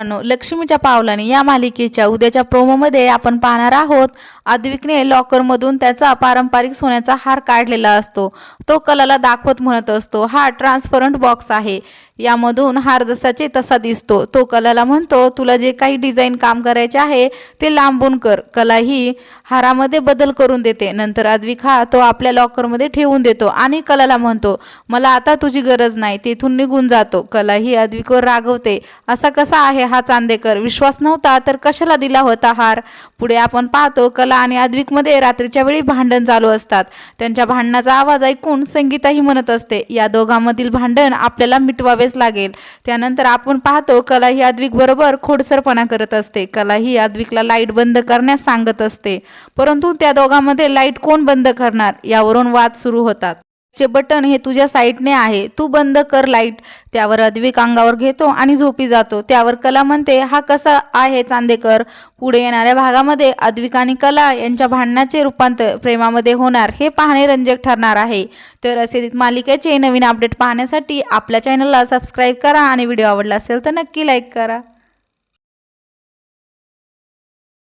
मित्रांनो, लक्ष्मीच्या पावलाने या मालिकेच्या उद्याच्या प्रोमोमध्ये आपण पाहणार आहोत अद्विकने लॉकरमधून त्याचा पारंपरिक सोन्याचा हार काढलेला असतो. तो कलाला दाखवत म्हणत असतो हा ट्रान्सपरंट बॉक्स आहे. यामधून हार जसाचे तसा दिसतो. तो कलाला म्हणतो तुला जे काही डिझाईन काम करायचे आहे ते लांबून कर. कला ही हारामध्ये बदल करून देते. नंतर अद्विक हा तो आपल्या लॉकरमध्ये ठेवून देतो आणि कलाला म्हणतो मला आता तुझी गरज नाही तेथून निघून जातो. कला ही अद्विकवर रागवते. असा कसा आहे हा चांदेकर. विश्वास नव्हता तर कशाला दिला होता हार? पुढे आपण पाहतो कला आणि अद्विकमध्ये रात्रीच्या वेळी भांडण चालू असतात. त्यांच्या भांडणाचा आवाज ऐकून संगीताही म्हणत असते. या दोघांमधील भांडण आपल्याला मिटवावेच लागेल. त्यानंतर आपण पाहतो कला ही अद्विक बरोबर खोडसरपणा करत असते. कला ही अद्विकला लाइट बंद करण्यास सांगत असते. परंतु त्या दोघांमध्ये लाइट कोण बंद करणार? यावरून वाद सुरू होतात. चे बटन हे तुझ्या साईटने आहे. तू बंद कर लाइट. त्यावर अद्विक अंगावर घेतो आणि झोपी जातो. त्यावर कला म्हणते हा कसा आहे चांदेकर? पुढे येणाऱ्या भागामध्ये अद्विक आणि कला यांच्या भांडणाचे रूपांतर प्रेमामध्ये होणार. हे पाहणे रंजक ठरणार आहे. तर असे मालिकेचे नवीन अपडेट पाहण्यासाठी आपल्या चॅनलला सबस्क्राईब करा आणि व्हिडिओ आवडला असेल तर नक्की लाईक करा.